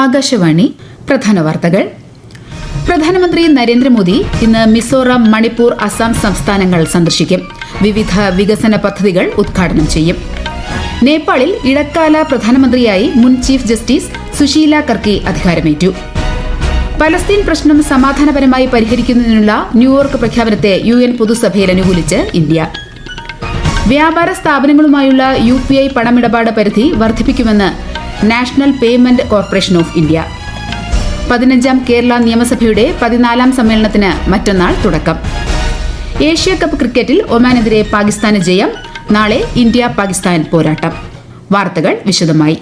ആകാശവാണി പ്രധാന വാർത്തകൾ. പ്രധാനമന്ത്രി നരേന്ദ്രമോദി ഇന്ന് മിസോറാം മണിപ്പൂർ അസം സംസ്ഥാനങ്ങൾ സന്ദർശിക്കും. വിവിധ വികസന പദ്ധതികൾ ഉദ്ഘാടനം ചെയ്യും. നേപ്പാളിൽ ഇടക്കാല പ്രധാനമന്ത്രിയായി മുൻ ചീഫ് ജസ്റ്റിസ് സുശീല കർക്കി അധികാരമേറ്റു. പലസ്തീൻ പ്രശ്നം സമാധാനപരമായി പരിഹരിക്കുന്നതിനുള്ള ന്യൂയോർക്ക് പ്രഖ്യാപനത്തെ യു എൻ പൊതുസഭയിൽ അനുകൂലിച്ച് ഇന്ത്യ. വ്യാപാര സ്ഥാപനങ്ങളുമായുള്ള യു പി ഐ പണമിടപാട് പരിധി വർദ്ധിപ്പിക്കുമെന്ന് National Payment Corporation of India. പതിനഞ്ചാം കേരള നിയമസഭയുടെ പതിനാലാം സമ്മേളനത്തിന് മറ്റന്നാൾ തുടക്കം. ഏഷ്യ കപ്പ് ക്രിക്കറ്റിൽ ഒമാനെതിരെ പാകിസ്ഥാന് ജയം നാളെ ഇന്ത്യ പാകിസ്ഥാൻ പോരാട്ടം. വാർത്തകൾ വിശദമായി.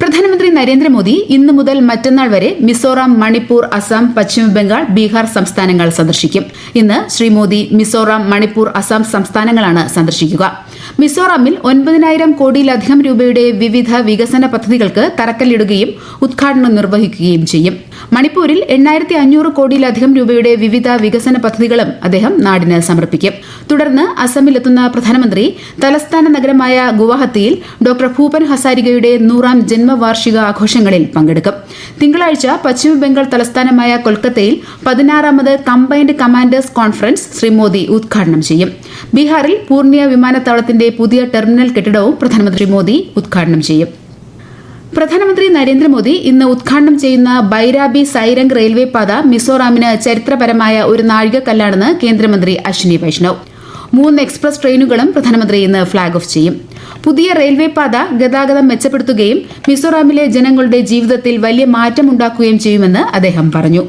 പ്രധാനമന്ത്രി നരേന്ദ്രമോദി ഇന്ന് മുതൽ മറ്റന്നാൾ വരെ മിസോറാം മണിപ്പൂർ അസം പശ്ചിമബംഗാൾ ബീഹാർ സംസ്ഥാനങ്ങൾ സന്ദർശിക്കും. ഇന്ന് ശ്രീ മോദി മിസോറാം മണിപ്പൂർ അസം സംസ്ഥാനങ്ങളാണ് സന്ദർശിക്കുക. മിസോറാമിൽ ഒൻപതിനായിരം കോടിയിലധികം രൂപയുടെ വിവിധ വികസന പദ്ധതികൾക്ക് തറക്കല്ലിടുകയും ഉദ്ഘാടനം നിർവഹിക്കുകയും ചെയ്യും. മണിപ്പൂരിൽ എണ്ണായിരത്തി അഞ്ഞൂറ് കോടിയിലധികം രൂപയുടെ വിവിധ വികസന പദ്ധതികളും അദ്ദേഹം നാടിന് സമർപ്പിക്കും. തുടർന്ന് അസമിലെത്തുന്ന പ്രധാനമന്ത്രി തലസ്ഥാന നഗരമായ ഗുവാഹത്തിയിൽ ഡോക്ടർ ഭൂപൻ ഹസാരികയുടെ നൂറാം ജന്മവാർഷിക ആഘോഷങ്ങളിൽ പങ്കെടുക്കും. തിങ്കളാഴ്ച പശ്ചിമബംഗാൾ തലസ്ഥാനമായ കൊൽക്കത്തയിൽ പതിനാറാമത് combined commanders conference Shri Modi ഉദ്ഘാടനം ചെയ്യും. ബീഹാറിൽ പൂർണിയ വിമാനത്താവളത്തിന്റെ പുതിയ ടെർമിനൽ കെട്ടിടവും പ്രധാനമന്ത്രി മോദി ഉദ്ഘാടനം ചെയ്യും. പ്രധാനമന്ത്രി നരേന്ദ്രമോദി ഇന്ന് ഉദ്ഘാടനം ചെയ്യുന്ന ബൈരാബി സൈരംഗ് റെയിൽവേ പാത മിസോറാമിന് ചരിത്രപരമായ ഒരു നാഴികക്കല്ലാണെന്ന് കേന്ദ്രമന്ത്രി അശ്വിനി വൈഷ്ണവ്. മൂന്ന് എക്സ്പ്രസ് ട്രെയിനുകളും പ്രധാനമന്ത്രി ഇന്ന് ഫ്ളാഗ് ഓഫ് ചെയ്യും. പുതിയ റെയിൽവേ പാത ഗതാഗതം മെച്ചപ്പെടുത്തുകയും മിസോറാമിലെ ജനങ്ങളുടെ ജീവിതത്തിൽ വലിയ മാറ്റമുണ്ടാക്കുകയും ചെയ്യുമെന്ന് അദ്ദേഹം പറഞ്ഞു.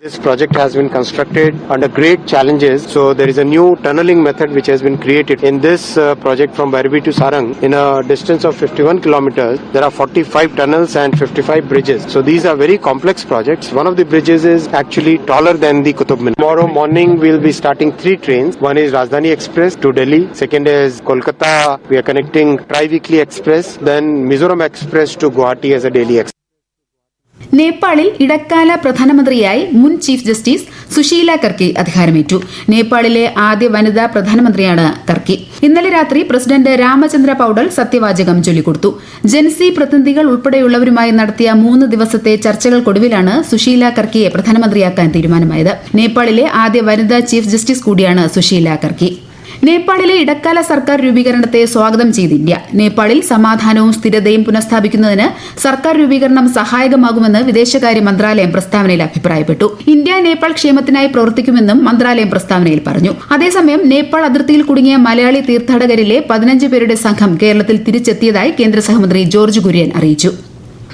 This project has been constructed under great challenges. So there is a new tunneling method which has been created in this uh, project from Barbi to Sarang in a distance of 51 kilometers. There are 45 tunnels and 55 bridges. So these are very complex projects. One of the bridges is actually taller than the Qutub Minar. Tomorrow morning we'll be starting three trains. One is Rajdhani Express to Delhi. Second is Kolkata. We are connecting Tri-Weekly Express. Then Mizoram Express to Guwahati as a daily express. നേപ്പാളിൽ ഇടക്കാല പ്രധാനമന്ത്രിയായി മുൻ chief justice Susheela കർക്കി അധികാരമേറ്റു. നേപ്പാളിലെ ആദ്യ വനിതാ പ്രധാനമന്ത്രിയാണ് കർക്കി. ഇന്നലെ രാത്രി പ്രസിഡന്റ് രാമചന്ദ്ര പൌഡൽ സത്യവാചകം ചൊല്ലിക്കൊടുത്തു. ജൻസി പ്രതിനിധികൾ ഉൾപ്പെടെയുള്ളവരുമായി നടത്തിയ മൂന്ന് ദിവസത്തെ ചർച്ചകൾക്കൊടുവിലാണ് സുശീല കർക്കിയെ പ്രധാനമന്ത്രിയാക്കാൻ തീരുമാനമായത്. നേപ്പാളിലെ ആദ്യ വനിതാ ചീഫ് ജസ്റ്റിസ് കൂടിയാണ് സുശീല കർക്കി. നേപ്പാളിലെ ഇടക്കാല സർക്കാർ രൂപീകരണത്തെ സ്വാഗതം ചെയ്ത് ഇന്ത്യ നേപ്പാളിൽ സമാധാനവും സ്ഥിരതയും പുനഃസ്ഥാപിക്കുന്നതിന് സർക്കാർ രൂപീകരണം സഹായകമാകുമെന്ന് വിദേശകാര്യ മന്ത്രാലയം പ്രസ്താവനയിൽ അഭിപ്രായപ്പെട്ടു. ഇന്ത്യ നേപ്പാൾ ക്ഷേമത്തിനായി പ്രവർത്തിക്കുമെന്നും മന്ത്രാലയം പ്രസ്താവനയിൽ പറഞ്ഞു. അതേസമയം നേപ്പാൾ അതിർത്തിയിൽ കുടുങ്ങിയ മലയാളി തീർത്ഥാടകരിലെ പതിനഞ്ച് പേരുടെ സംഘം കേരളത്തിൽ തിരിച്ചെത്തിയതായി കേന്ദ്ര സഹമന്ത്രി ജോർജ് കുര്യൻ അറിയിച്ചു.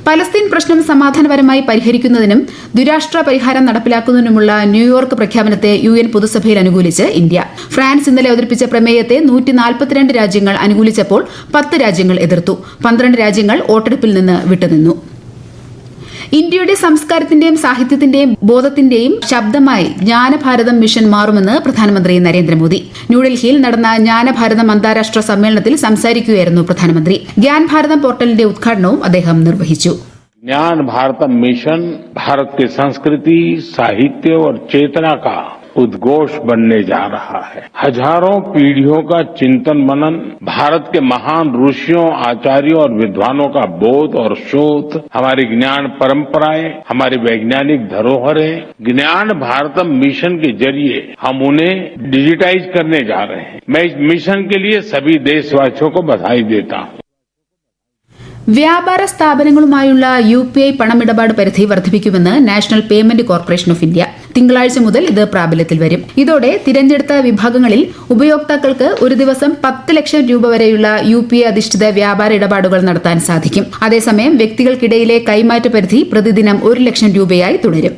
പലസ്തീൻ പ്രശ്നം സമാധാനപരമായി പരിഹരിക്കുന്നതിനും ദുരാഷ്ട്ര പരിഹാരം നടപ്പിലാക്കുന്നതിനുമുള്ള ന്യൂയോർക്ക് പ്രഖ്യാപനത്തെ യു എൻ പൊതുസഭയിൽ അനുകൂലിച്ച് ഇന്ത്യ. ഫ്രാൻസ് ഇന്നലെ അവതരിപ്പിച്ച പ്രമേയത്തെ നൂറ്റി നാൽപ്പത്തിരണ്ട് രാജ്യങ്ങൾ അനുകൂലിച്ചപ്പോൾ പത്ത് രാജ്യങ്ങൾ എതിർത്തു. പന്ത്രണ്ട് രാജ്യങ്ങൾ വോട്ടെടുപ്പിൽ നിന്ന് വിട്ടുനിന്നു. ഇന്ത്യയുടെ സംസ്കാരത്തിന്റെയും സാഹിത്യത്തിന്റെയും ബോധത്തിന്റെയും ശബ്ദമായി ജ്ഞാനഭാരതം മിഷൻ മാറുമെന്ന് പ്രധാനമന്ത്രി നരേന്ദ്രമോദി ന്യൂഡൽഹിയിൽ നടന്ന ജ്ഞാനഭാരതം അന്താരാഷ്ട്ര സമ്മേളനത്തിൽ സംസാരിക്കുകയായിരുന്നു പ്രധാനമന്ത്രി ഗ്യാൻ ഭാരതം പോർട്ടലിന്റെ ഉദ്ഘാടനവും അദ്ദേഹം നിർവഹിച്ചു ज्ञान भारतम मिशन भारत की संस्कृति साहित्य और चेतना का उद्घोष बनने जा रहा है। हज़ारों पीढ़ियों का चिंतन मनन, भारत के महान ऋषियों, आचार्यों और विद्वानों का बोध और शोध, हमारी ज्ञान परंपराएँ, हमारी वैज्ञानिक धरोहरें, ज्ञान भारतम मिशन के ज़रिए हम उन्हें डिजिटाइज करने जा रहे हैं। मैं इस मिशन के लिए सभी देशवासियों को बधाई देता हूँ। വ്യാപാര സ്ഥാപനങ്ങളുമായുള്ള യു പി ഐ പണമിടപാട് പരിധി വർദ്ധിപ്പിക്കുമെന്ന് National Payment Corporation of India. തിങ്കളാഴ്ച മുതൽ ഇത് പ്രാബല്യത്തിൽ വരും. ഇതോടെ തിരഞ്ഞെടുത്ത വിഭാഗങ്ങളിൽ ഉപയോക്താക്കൾക്ക് ഒരു ദിവസം പത്ത് ലക്ഷം രൂപ വരെയുള്ള യു പി ഐ അധിഷ്ഠിത വ്യാപാര ഇടപാടുകൾ നടത്താൻ സാധിക്കും. അതേസമയം വ്യക്തികൾക്കിടയിലെ കൈമാറ്റ പരിധി പ്രതിദിനം ഒരു ലക്ഷം രൂപയായി തുടരും.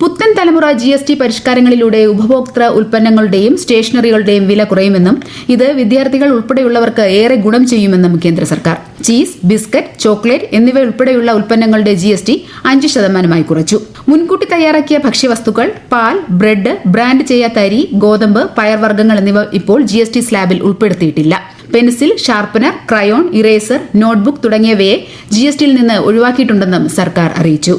പുത്തൻ തലമുറ ജി എസ് ടി പരിഷ്കാരങ്ങളിലൂടെ ഉപഭോക്തൃ ഉൽപ്പന്നങ്ങളുടെയും സ്റ്റേഷനറികളുടെയും വില കുറയുമെന്നും ഇത് വിദ്യാർത്ഥികൾ ഉൾപ്പെടെയുള്ളവർക്ക് ഏറെ ഗുണം ചെയ്യുമെന്നും കേന്ദ്ര സർക്കാർ. ചീസ് ബിസ്ക്കറ്റ് ചോക്ലേറ്റ് എന്നിവ ഉൾപ്പെടെയുള്ള ഉൽപ്പന്നങ്ങളുടെ ജി എസ് ടി അഞ്ച് ശതമാനമായി കുറച്ചു. മുൻകൂട്ടി തയ്യാറാക്കിയ ഭക്ഷ്യവസ്തുക്കൾ പാൽ ബ്രെഡ് ബ്രാൻഡ് ചെയ്യാത്ത അരി ഗോതമ്പ് പയർവർഗങ്ങൾ എന്നിവ ഇപ്പോൾ ജി എസ് ടി സ്ലാബിൽ ഉൾപ്പെടുത്തിയിട്ടില്ല. Pencil sharpener crayon eraser notebook തുടങ്ങിയവയെ ജി എസ് ടിയിൽ നിന്ന് ഒഴിവാക്കിയിട്ടുണ്ടെന്നും സർക്കാർ അറിയിച്ചു.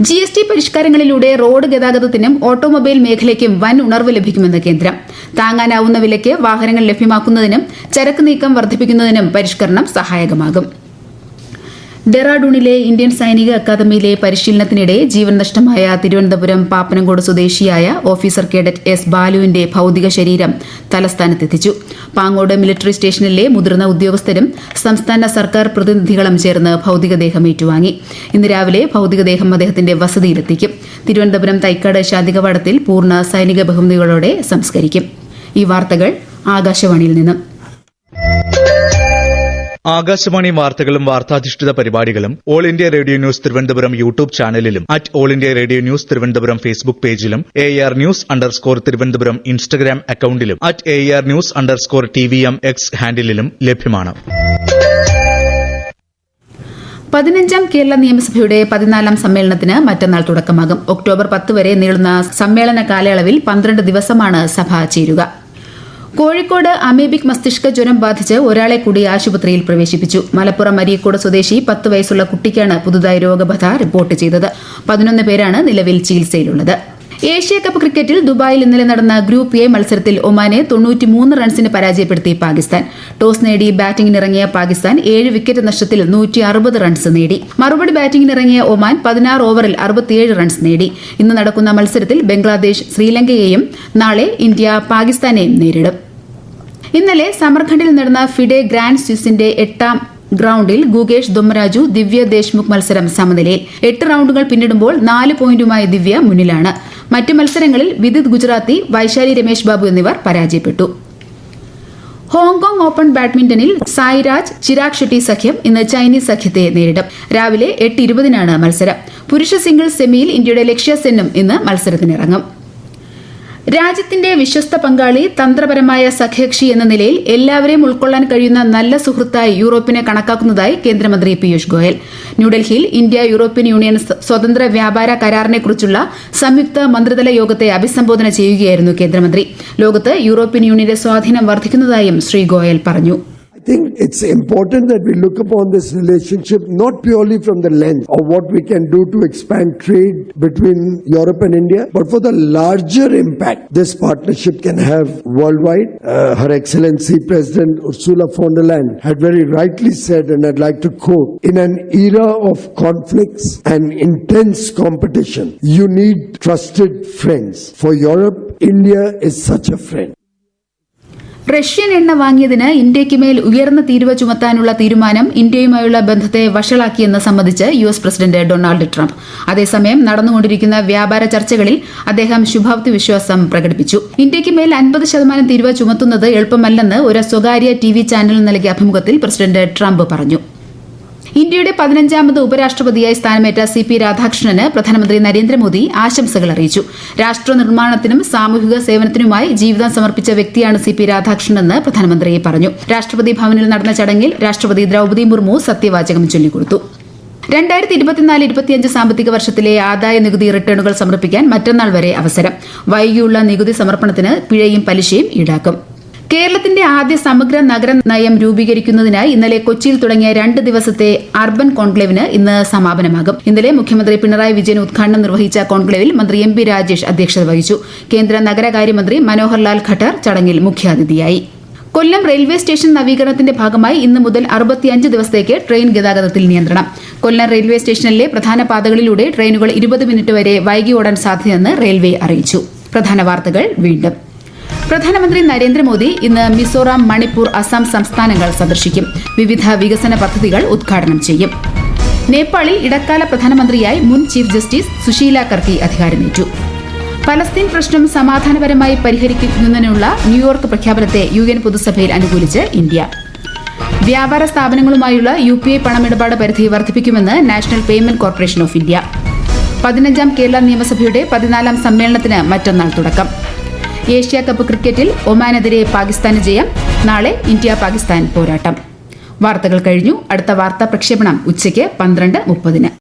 ജി എസ് ടി പരിഷ്കാരങ്ങളിലൂടെ റോഡ് ഗതാഗതത്തിനും ഓട്ടോമൊബൈൽ മേഖലയ്ക്കും വൻ ഉണർവ് ലഭിക്കുമെന്ന് കേന്ദ്രം. താങ്ങാനാവുന്ന വിലയ്ക്ക് വാഹനങ്ങൾ ലഭ്യമാക്കുന്നതിനും ചരക്ക് നീക്കം വർദ്ധിപ്പിക്കുന്നതിനും പരിഷ്കരണം സഹായകമാകും. ഡെറാഡൂണിലെ ഇന്ത്യൻ സൈനിക അക്കാദമിയിലെ പരിശീലനത്തിനിടെ ജീവൻ നഷ്ടമായ തിരുവനന്തപുരം പാപ്പനംകോട് സ്വദേശിയായ ഓഫീസർ കേഡറ്റ് എസ് ബാലുവിന്റെ ഭൌതിക ശരീരം തലസ്ഥാനത്തെത്തിച്ചു. പാങ്ങോട് മിലിറ്ററി സ്റ്റേഷനിലെ മുതിർന്ന ഉദ്യോഗസ്ഥരും സംസ്ഥാന സർക്കാർ പ്രതിനിധികളും ചേർന്ന് ഭൌതികദേഹം ഏറ്റുവാങ്ങി. ഇന്ന് രാവിലെ ഭൌതികദേഹം അദ്ദേഹത്തിന്റെ വസതിയിലെത്തിക്കും. തിരുവനന്തപുരം തൈക്കാട് ശാന്തികവാടത്തിൽ പൂർണ സൈനിക ബഹുമതികളോടെ സംസ്കരിക്കും. ഈ വാർത്തകൾ ആകാശവാണിയിൽ നിന്നും. ആകാശവാണി വാർത്തകളും വാർത്താധിഷ്ഠിത പരിപാടികളും All India Radio News Thiruvananthapuram YouTube ചാനലിലും at All India Radio News Thiruvananthapuram Facebook പേജിലും A R news underscore Thiruvananthapuram Instagram അക്കൌണ്ടിലും at A R news underscore T V M X ഹാൻഡിലും ലഭ്യമാണ്. പതിനഞ്ചാം കേരള നിയമസഭയുടെ പതിനാലാം സമ്മേളനത്തിന് മറ്റന്നാൾ തുടക്കമാകും. ഒക്ടോബർ പത്ത് വരെ നീളുന്ന സമ്മേളന കാലയളവിൽ പന്ത്രണ്ട് ദിവസമാണ് സഭ ചേരുക. കോഴിക്കോട് അമീബിക് മസ്തിഷ്ക ജ്വരം ബാധിച്ച് ഒരാളെ കൂടി ആശുപത്രിയിൽ പ്രവേശിപ്പിച്ചു. മലപ്പുറം അരീക്കോട് സ്വദേശി പത്ത് വയസ്സുള്ള കുട്ടിക്കാണ് പുതുതായി രോഗബാധ റിപ്പോർട്ട് ചെയ്തത്. പതിനൊന്ന് പേരാണ് നിലവിൽ ചികിത്സയിലുള്ളത്. ഏഷ്യ കപ്പ് ക്രിക്കറ്റിൽ ദുബായിൽ ഇന്നലെ നടന്ന ഗ്രൂപ്പ് എ മത്സരത്തിൽ ഒമാനെ തൊണ്ണൂറ്റിമൂന്ന് റൺസിന് പരാജയപ്പെടുത്തി പാകിസ്ഥാൻ. ടോസ് നേടി ബാറ്റിംഗിനിറങ്ങിയ പാകിസ്ഥാൻ ഏഴ് വിക്കറ്റ് നഷ്ടത്തിൽ നൂറ്റി അറുപത് റൺസ് നേടി. മറുപടി ബാറ്റിംഗിനിറങ്ങിയ ഒമാൻ പതിനാറ് ഓവറിൽ അറുപത്തിയേഴ് റൺസ് നേടി. ഇന്ന് നടക്കുന്ന മത്സരത്തിൽ ബംഗ്ലാദേശ് ശ്രീലങ്കയെയും നാളെ ഇന്ത്യ പാകിസ്ഥാനെയും നേരിടും. ഇന്നലെ സമർഖണ്ഡിൽ നടന്ന ഫിഡെ ഗ്രാൻഡ് സ്വിസിന്റെ എട്ടാം ഗ്രൌണ്ടിൽ ഗുകേഷ് ദുമരാജു ദിവ്യ ദേശ്മുഖ് മത്സരം സമനിലയിൽ. എട്ട് റൌണ്ടുകൾ പിന്നിടുമ്പോൾ നാല് പോയിന്റുമായി ദിവ്യ മുന്നിലാണ്. മറ്റ് മത്സരങ്ങളിൽ വിദിത് ഗുജറാത്തി വൈശാലി രമേശ് ബാബു എന്നിവർ പരാജയപ്പെട്ടു. ഹോങ്കോങ് ഓപ്പൺ ബാഡ്മിന്റണിൽ സായിരാജ് ചിരാഗ് ഷെട്ടി സഖ്യം ഇന്ന് ചൈനീസ് സഖ്യത്തെ നേരിടും. രാവിലെ എട്ട് ഇരുപതിനാണ് മത്സരം. പുരുഷ സിംഗിൾസ് സെമിയിൽ ഇന്ത്യയുടെ ലക്ഷ്യ സെന്നും ഇന്ന് മത്സരത്തിനിറങ്ങും. രാജ്യത്തിന്റെ വിശ്വസ്ത പങ്കാളി തന്ത്രപരമായ സഖ്യകക്ഷി എന്ന നിലയിൽ എല്ലാവരെയും ഉൾക്കൊള്ളാൻ കഴിയുന്ന നല്ല സുഹൃത്തായി യൂറോപ്പിനെ കണക്കാക്കുന്നതായി കേന്ദ്രമന്ത്രി പീയൂഷ് ഗോയൽ. ന്യൂഡൽഹിയിൽ ഇന്ത്യ യൂറോപ്യൻ യൂണിയൻ സ്വതന്ത്ര വ്യാപാര കരാറിനെക്കുറിച്ചുള്ള സംയുക്ത മന്ത്രിതല യോഗത്തെ അഭിസംബോധന ചെയ്യുകയായിരുന്നു കേന്ദ്രമന്ത്രി. ലോകത്ത് യൂറോപ്യൻ യൂണിയന്റെ സ്വാധീനം വർദ്ധിക്കുന്നതായും ശ്രീ ഗോയൽ പറഞ്ഞു. Think it's important that we look upon this relationship not purely from the lens of what we can do to expand trade between Europe and India, but for the larger impact this partnership can have worldwide. Uh, Her Excellency President Ursula von der Leyen had very rightly said, and I'd like to quote, in an era of conflicts and intense competition, you need trusted friends. For Europe, India is such a friend. Russian എണ്ണ വാങ്ങിയതിന് ഇന്ത്യയ്ക്ക് മേൽ ഉയർന്ന തീരുവ ചുമത്താനുള്ള തീരുമാനം ഇന്ത്യയുമായുള്ള ബന്ധത്തെ വഷളാക്കിയെന്ന് സംബന്ധിച്ച് U S president Donald Trump. അതേസമയം നടന്നുകൊണ്ടിരിക്കുന്ന വ്യാപാര ചർച്ചകളിൽ അദ്ദേഹം ശുഭാപ്തി വിശ്വാസം പ്രകടിപ്പിച്ചു. ഇന്ത്യയ്ക്ക് മേൽ അൻപത് ശതമാനം തീരുവ ചുമത്തുന്നത് എളുപ്പമല്ലെന്ന് ഒരു സ്വകാര്യ ടി ചാനലിന് നൽകിയ അഭിമുഖത്തിൽ പ്രസിഡന്റ് ട്രംപ് പറഞ്ഞു. ഇന്ത്യയുടെ പതിനഞ്ചാമത് ഉപരാഷ്ട്രപതിയായി സ്ഥാനമേറ്റ സി പി രാധാകൃഷ്ണന് പ്രധാനമന്ത്രി നരേന്ദ്രമോദി ആശംസകൾ അറിയിച്ചു. രാഷ്ട്ര നിർമ്മാണത്തിനും സാമൂഹിക സേവനത്തിനുമായി ജീവിതം സമർപ്പിച്ച വ്യക്തിയാണ് സി പി രാധാകൃഷ്ണനെന്ന് പ്രധാനമന്ത്രി പറഞ്ഞു. രാഷ്ട്രപതി ഭവനിൽ നടന്ന ചടങ്ങിൽ രാഷ്ട്രപതി ദ്രൌപദി മുർമു സത്യവാചകം ചൊല്ലിക്കൊടുത്തു. രണ്ടായിരത്തി ഇരുപത്തിനാല് ഇരുപത്തിയഞ്ച് സാമ്പത്തിക വർഷത്തിലെ ആദായ നികുതി റിട്ടേണുകൾ സമർപ്പിക്കാൻ മറ്റന്നാൾ വരെ അവസരം. വൈകിയുള്ള നികുതി സമർപ്പണത്തിന് പിഴയും പലിശയും ഈടാക്കും. കേരളത്തിന്റെ ആദ്യ സമഗ്ര നഗര നയം രൂപീകരിക്കുന്നതിനായി ഇന്നലെ കൊച്ചിയിൽ തുടങ്ങിയ രണ്ട് ദിവസത്തെ അർബൻ കോൺക്ലേവിന് ഇന്ന് സമാപനമാകും. ഇന്നലെ മുഖ്യമന്ത്രി പിണറായി വിജയൻ ഉദ്ഘാടനം നിർവഹിച്ച കോൺക്ലേവിൽ മന്ത്രി എം പി രാജേഷ് അധ്യക്ഷത വഹിച്ചു. കേന്ദ്ര നഗരകാര്യമന്ത്രി മനോഹർ ലാൽ ഖട്ടർ ചടങ്ങിൽ മുഖ്യാതിഥിയായി. കൊല്ലം റെയിൽവേ സ്റ്റേഷൻ നവീകരണത്തിന്റെ ഭാഗമായി ഇന്ന് മുതൽ അറുപത്തിയഞ്ച് ദിവസത്തേക്ക് ട്രെയിൻ ഗതാഗതത്തിൽ നിയന്ത്രണം. കൊല്ലം റെയിൽവേ സ്റ്റേഷനിലെ പ്രധാന പാതകളിലൂടെ ട്രെയിനുകൾ ഇരുപത് മിനിറ്റ് വരെ വൈകി ഓടാൻ സാധ്യതയെന്ന് റെയിൽവേ അറിയിച്ചു. പ്രധാന വാർത്തകൾ വീണ്ടും. പ്രധാനമന്ത്രി നരേന്ദ്രമോദി ഇന്ന് മിസോറാം മണിപ്പൂർ അസം സംസ്ഥാനങ്ങൾ സന്ദർശിക്കും. വിവിധ വികസന പദ്ധതികൾ ഉദ്ഘാടനം ചെയ്യും. നേപ്പാളിൽ ഇടക്കാല പ്രധാനമന്ത്രിയായി മുൻ ചീഫ് ജസ്റ്റിസ് സുശീല കർക്കി അധികാരമേറ്റു. പലസ്തീൻ പ്രശ്നം സമാധാനപരമായി പരിഹരിക്കുന്നതിനുള്ള ന്യൂയോർക്ക് പ്രഖ്യാപനത്തെ യു എൻ പൊതുസഭയിൽ അനുകൂലിച്ച് ഇന്ത്യ. വ്യാപാര സ്ഥാപനങ്ങളുമായുള്ള യു പി ഐ പണമിടപാട് പരിധി വർദ്ധിപ്പിക്കുമെന്ന് National Payment Corporation of India. പതിനഞ്ചാം കേരള നിയമസഭയുടെ പതിനാലാം സമ്മേളനത്തിന് മറ്റന്നാൾ തുടക്കം. ഏഷ്യ കപ്പ് ക്രിക്കറ്റിൽ ഒമാനെതിരെ പാകിസ്ഥാന് ജയം നാളെ ഇന്ത്യ പാകിസ്ഥാൻ പോരാട്ടം. വാർത്തകൾ കഴിഞ്ഞു. അടുത്ത വാർത്താ പ്രക്ഷേപണം ഉച്ചയ്ക്ക് പന്ത്രണ്ട് മുപ്പതിന്.